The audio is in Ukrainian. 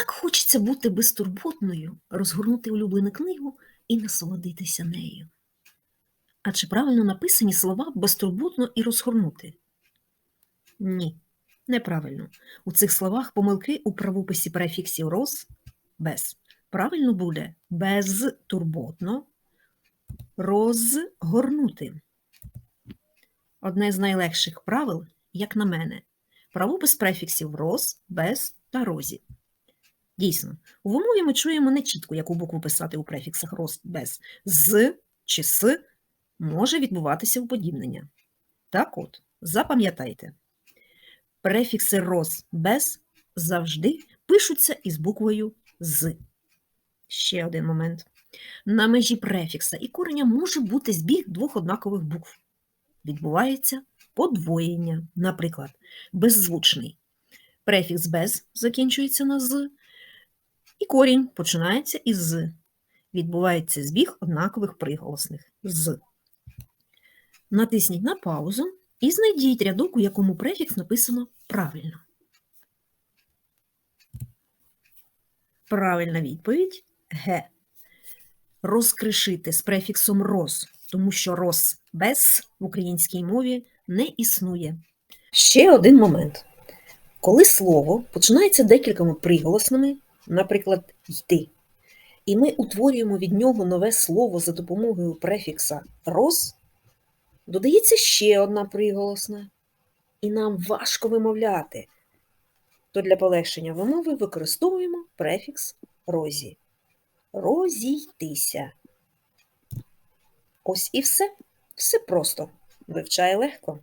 Так хочеться бути безтурботною, розгорнути улюблену книгу і насолодитися нею. А чи правильно написані слова безтурботно і розгорнути? Ні, неправильно. У цих словах помилки у правописі префіксів роз без. Правильно буде безтурботно розгорнути. Одне з найлегших правил, як на мене, правопис префіксів роз, без та розі. Дійсно, у вимові ми чуємо не чітко, яку букву писати у префіксах роз, без. З чи с може відбуватися уподібнення. Так от, запам'ятайте, префікси роз, без завжди пишуться із буквою з. Ще один момент. На межі префікса і кореня може бути збіг двох однакових букв. Відбувається подвоєння. Наприклад, беззвучний. Префікс без закінчується на з, і корінь починається із з. Відбувається збіг однакових приголосних з. Натисніть на паузу і знайдіть рядок, у якому префікс написано правильно. Правильна відповідь Г. Розкришити з префіксом роз, тому що роз без в українській мові не існує. Ще один момент. Коли слово починається декількома приголосними, наприклад, йти, і ми утворюємо від нього нове слово за допомогою префікса роз, додається ще одна приголосна, і нам важко вимовляти, то для полегшення вимови використовуємо префікс розі. Розійтися. Ось і все. Все просто. Вивчає легко.